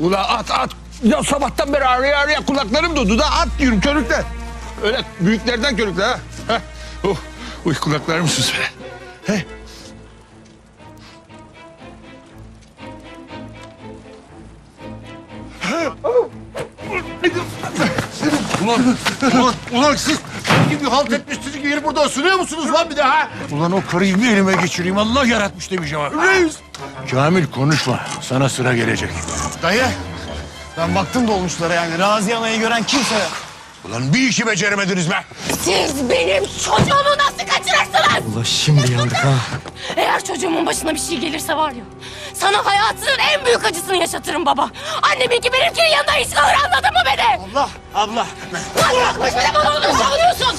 Ula at at. Ya sabahtan beri araya araya kulaklarım duydu da at diyorum körükle. Öyle büyüklerden körükle ha. Heh. Oh, uy kulaklarım sus be. He. Ulan, ulan, ulan siz gibi halt etmişsiniz gibi yeri burada ısınıyor musunuz lan bir de ha? Ulan o karıyı bir elime geçireyim. Allah yaratmış demiş ama. Reis. Kamil konuşma. Sana sıra gelecek. Dayı. Ben baktım dolmuşlara yani. Razi Ana'yı gören kimse yok. Ulan bir işi beceremediniz be. Siz benim çocuğumu nasıl kaçırırsınız? Ulan şimdi yandık ha. Eğer çocuğumun başına bir şey gelirse var ya... ...sana hayatının en büyük acısını yaşatırım baba. Anneminki benimkinin yanında hiç kalır anladın mı beni? Allah, abla. Manyak başına bana onu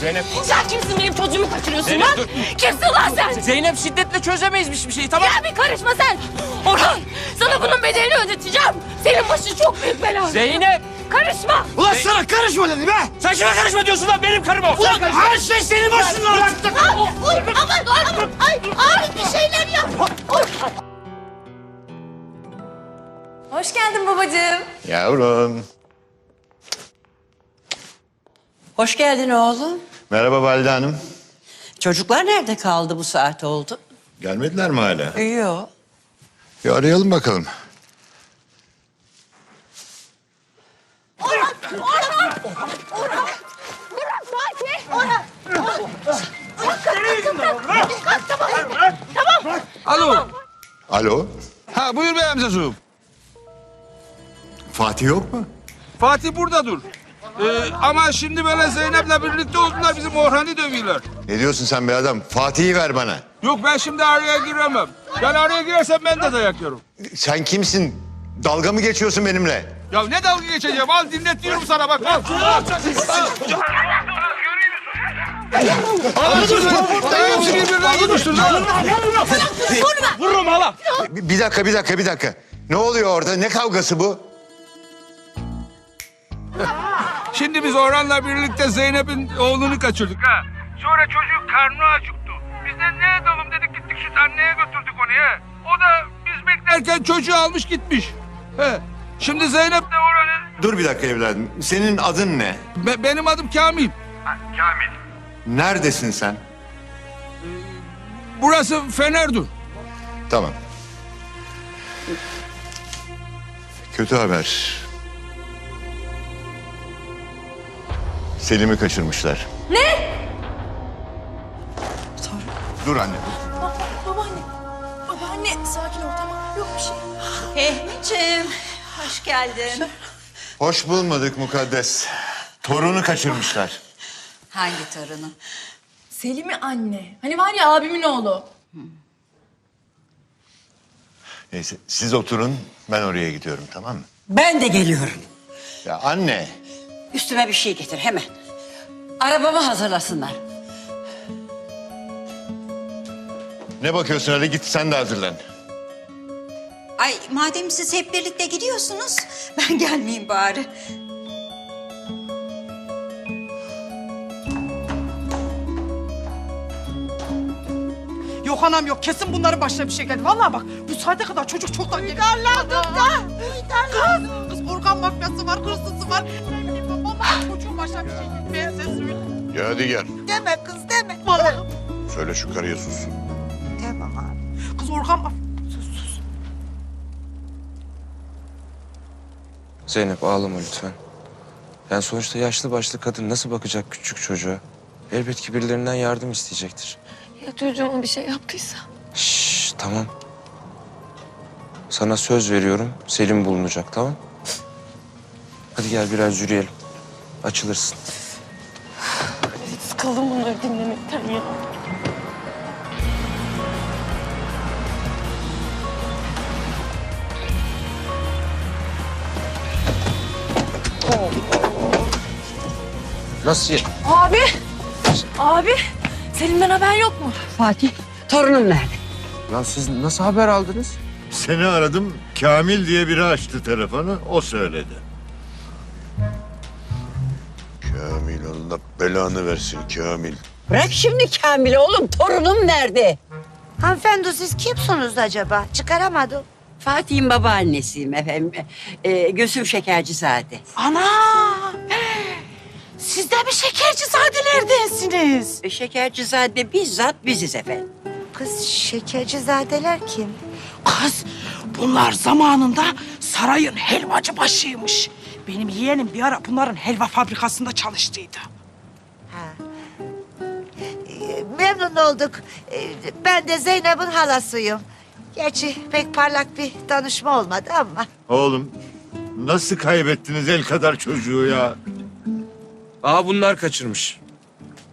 savunuyorsun. Sen kimsin benim çocuğumu kaçırıyorsun lan? Kimsin lan sen? Zeynep şiddetle çözemeyiz bir şeyi tamam. Ya bir karışma sen. Orhan sana bunun bedelini ödeteceğim. Senin başın çok büyük bela. Zeynep! Karışma. Ulan sana karışma dedi be. Sen kime karışma diyorsun lan benim karım o. Ulan her şey senin başına. Ay, Uy, aman aman. Ay, ay bir şeyler yap. Hoş geldin babacığım. Yavrum. Hoş geldin oğlum. Merhaba Valide Hanım. Çocuklar nerede kaldı bu saat oldu? Gelmediler mi hala? Yok. Bir arayalım bakalım. Bırak Fatih. Orhan. Alo. Alo. Ha buyur bey amcacığım. Fatih yok mu? Fatih burada dur. Ee, ama şimdi böyle Zeynep'le birlikte oldular bizim Orhan'ı dövüyorlar. Ne diyorsun sen be adam? Fatih'i ver bana. Yok ben şimdi araya giremem. Ben araya girersem ben de dayak yerim. Sen kimsin? Dalga mı geçiyorsun benimle? Ya ne dalga geçeceğim? Al dinlet diyorum sana bak. Al. Al. Vururum hala. Bir, bir dakika, bir dakika, bir dakika. Ne oluyor orada? Ne kavgası bu? Şimdi biz Orhan'la birlikte Zeynep'in oğlunu kaçırdık. Ha. Sonra çocuk karnı acıktı. Biz de ne edelim dedik gittik süt anneye götürdük onu ya. O da biz beklerken çocuğu almış gitmiş. He. Şimdi Zeynep de Orhan'ı... Dur bir dakika evladım. Senin adın ne? Be- benim adım Kamil. Neredesin sen? Burası Fenerdur. Tamam. Kötü haber. Selim'i kaçırmışlar. Ne? Dur anne. Babaanne. Babaanne sakin ol tamam. Yok bir şey. Fehmi'ciğim, hoş geldin. Hoş bulmadık mukaddes. Torunu kaçırmışlar. Hangi torunu? Selim'i anne. Hani var ya abimin oğlu. Neyse siz oturun ben oraya gidiyorum tamam mı? Ben de geliyorum. Ya anne. Üstüme bir şey getir hemen. Arabamı hazırlasınlar. Ne bakıyorsun hadi git sen de hazırlan. Ay madem siz hep birlikte gidiyorsunuz, ben gelmeyeyim bari. Yok anam yok. Kesin bunların başına bir şey geldi. Vallahi bak bu saate kadar çocuk çoktan geldi. Uygarladım da. Kız, kız organ mafyası var, hırsızı var. Çocuğun başına bir şey size söyleyeyim. Ya hadi gel. Deme kız deme. Vallahi. Söyle şu karıya sussun. Tamam abi. Kız organ maf... Sus sus. Zeynep ağlama lütfen. Yani sonuçta yaşlı başlı kadın nasıl bakacak küçük çocuğa? Elbet ki birilerinden yardım isteyecektir. Ya çocuğuma bir şey yaptıysa? Şşş tamam. Sana söz veriyorum Selim bulunacak tamam? Hadi gel biraz yürüyelim. Açılırsın. Sıkıldım bunları dinlemekten ya. Nasıl? Abi. Abi. Selim'den haber yok mu? Fatih, torunum nerede? Lan siz nasıl haber aldınız? Seni aradım. Kamil diye biri açtı telefonu. O söyledi. Kamil Allah belanı versin Kamil. Bırak şimdi Kamil oğlum, torunum nerede? Hanımefendi siz kimsiniz acaba? Çıkaramadım. Fatih'in babaannesiyim efendim. Ee, Gülsüm Şekercizade. Ana! Siz de mi şekercizadelerdensiniz? E, Şekercizade bizzat biziz efendim. Kız şekercizadeler kim? Kız bunlar zamanında sarayın helvacı başıymış. Benim yeğenim bir ara bunların helva fabrikasında çalıştıydı. Ee, Memnun olduk. Ee, Ben de Zeynep'in halasıyım. Gerçi pek parlak bir danışma olmadı ama. Oğlum nasıl kaybettiniz el kadar çocuğu ya? Aa bunlar kaçırmış.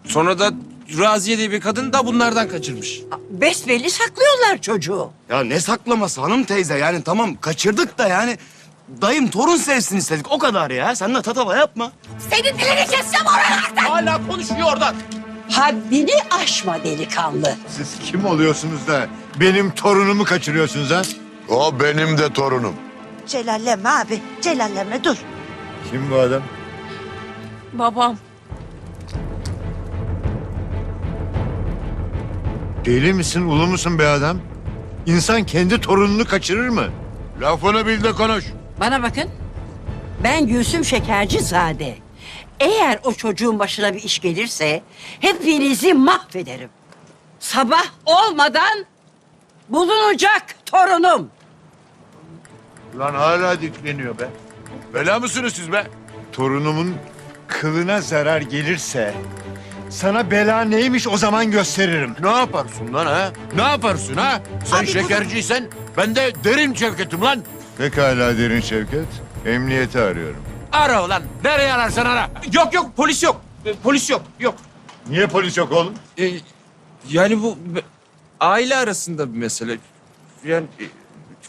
Sonra da Raziye diye bir kadın da bunlardan kaçırmış. Besbelli saklıyorlar çocuğu. Ya ne saklaması hanım teyze yani tamam kaçırdık da yani dayım torun sevsin istedik o kadar ya. Sen de tatava yapma. Senin dilini keseceğim oralardan. Hala konuşuyor oradan. Haddini aşma delikanlı. Siz kim oluyorsunuz da benim torunumu kaçırıyorsunuz ha? O benim de torunum. Celalleme abi, celalleme dur. Kim bu adam? Babam. Deli misin, ulu musun be adam? İnsan kendi torununu kaçırır mı? Lafını bil de konuş. Bana bakın. Ben Gülsüm Şekercizade. Eğer o çocuğun başına bir iş gelirse hepinizi mahvederim. Sabah olmadan bulunacak torunum. Lan hala dikleniyor be. Bela mısınız siz be? Torunumun kılına zarar gelirse sana bela neymiş o zaman gösteririm. Ne yaparsın lan ha? Ne yaparsın ha? Sen şekerciysen ben de derin şevketim lan. Pekala derin Şevket. Emniyeti arıyorum. Ara ulan. Nereye ararsan ara. Yok yok polis yok. E, Polis yok yok. Niye polis yok oğlum? Ee, yani bu be- aile arasında bir mesele. Yani e,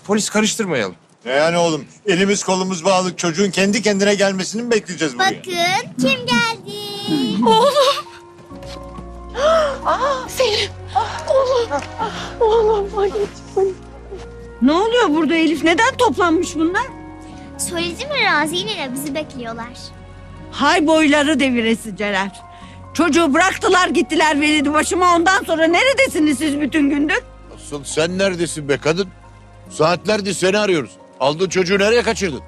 polis karıştırmayalım. Ne yani oğlum? Elimiz kolumuz bağlı çocuğun kendi kendine gelmesini mi bekleyeceğiz buraya? Bakın kim geldi? Ne oluyor burada Elif? Neden toplanmış bunlar? Söyledim mi Razi ile bizi bekliyorlar. Hay boyları deviresiceler. Çocuğu bıraktılar gittiler velidi başıma ondan sonra neredesiniz siz bütün gündür? Asıl sen neredesin be kadın? Saatlerdir seni arıyoruz. Aldığın çocuğu nereye kaçırdın?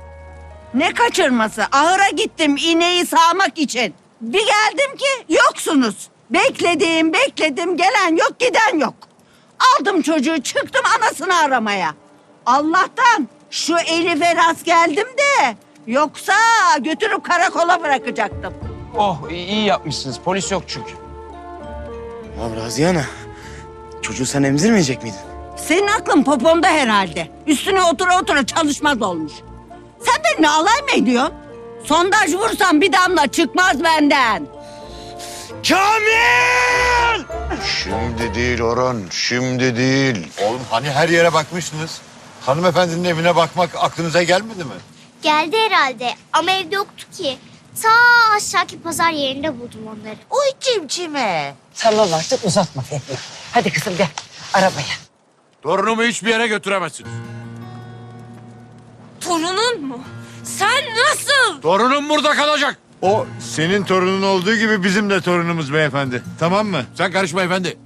Ne kaçırması? Ahıra gittim ineği sağmak için. Bir geldim ki yoksunuz. Bekledim bekledim gelen yok giden yok. Aldım çocuğu çıktım anasını aramaya. Allah'tan şu Elif'e rast geldim de yoksa götürüp karakola bırakacaktım. Oh iyi, iyi yapmışsınız. Polis yok çünkü. Ya Raziye ana çocuğu sen emzirmeyecek miydin? Senin aklın poponda herhalde. Üstüne otura otura çalışmaz olmuş. Sen benimle alay mı ediyorsun? Sondaj vursan bir damla çıkmaz benden. Kamil! Şimdi değil Orhan, şimdi değil. Oğlum hani her yere bakmışsınız? Hanımefendinin evine bakmak aklınıza gelmedi mi? Geldi herhalde ama evde yoktu ki. Ta aşağıki pazar yerinde buldum onları. Uy cimcime. Tamam artık uzatma Fehmi. Hadi kızım gel arabaya. Torunumu hiçbir yere götüremezsiniz. Torunun mu? Sen nasıl? Torunum burada kalacak. O senin torunun olduğu gibi bizim de torunumuz beyefendi. Tamam mı? Sen karışma efendi.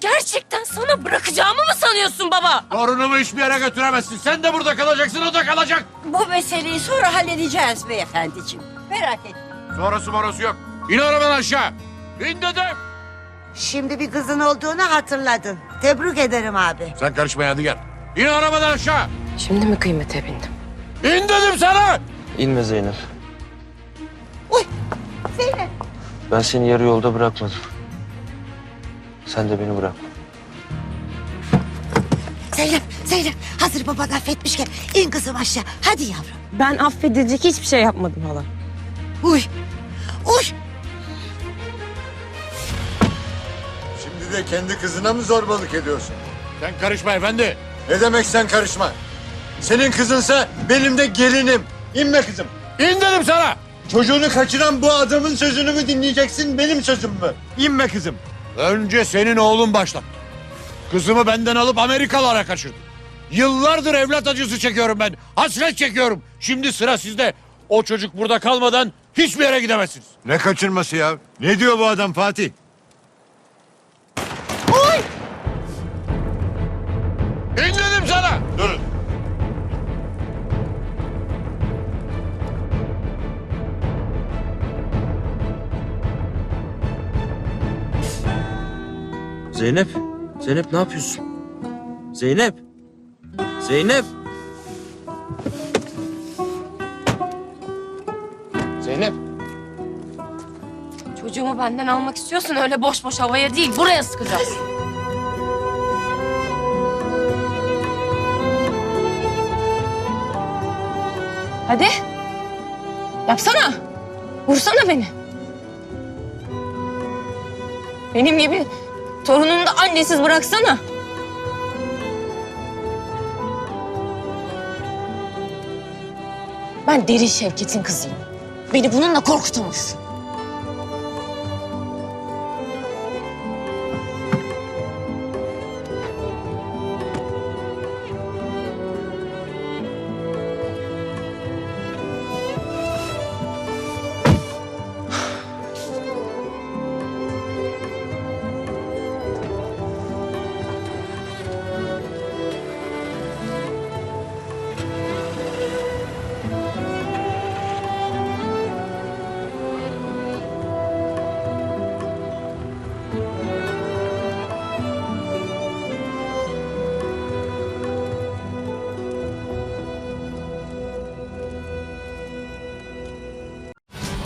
Gerçekten sana bırakacağımı mı sanıyorsun baba? Torunumu hiçbir yere götüremezsin. Sen de burada kalacaksın, o da kalacak. Bu meseleyi sonra halledeceğiz beyefendiciğim. Merak etme. Sonrası morası yok. İn arabadan aşağı. İn dedim. Şimdi bir kızın olduğunu hatırladın. Tebrik ederim abi. Sen karışma hadi gel. İn arabadan aşağı. Şimdi mi kıymete bindim? İn dedim sana. İnme Zeynep. Uy Zeynep. Ben seni yarı yolda bırakmadım. Sen de beni bırakma. Zeynep, Zeynep. Hazır baban affetmişken in kızım aşağı. Hadi yavrum. Ben affedilecek hiçbir şey yapmadım hala. Uy, uy. Şimdi de kendi kızına mı zorbalık ediyorsun? Sen karışma efendi. Ne demek sen karışma? Senin kızınsa benim de gelinim. İnme kızım. İn dedim sana. Çocuğunu kaçıran bu adamın sözünü mü dinleyeceksin, benim sözüm mü? İnme kızım. Önce senin oğlun başlattı. Kızımı benden alıp Amerikalara kaçırdı. Yıllardır evlat acısı çekiyorum ben. Hasret çekiyorum. Şimdi sıra sizde. O çocuk burada kalmadan hiçbir yere gidemezsiniz. Ne kaçırması ya? Ne diyor bu adam Fatih? Zeynep. Zeynep ne yapıyorsun? Zeynep. Zeynep. Zeynep. Çocuğumu benden almak istiyorsun öyle boş boş havaya değil buraya sıkacağız. Hadi. Yapsana. Vursana beni. Benim gibi torununu da annesiz bıraksana. Ben Deri Şevket'in kızıyım. Beni bununla korkutamaz.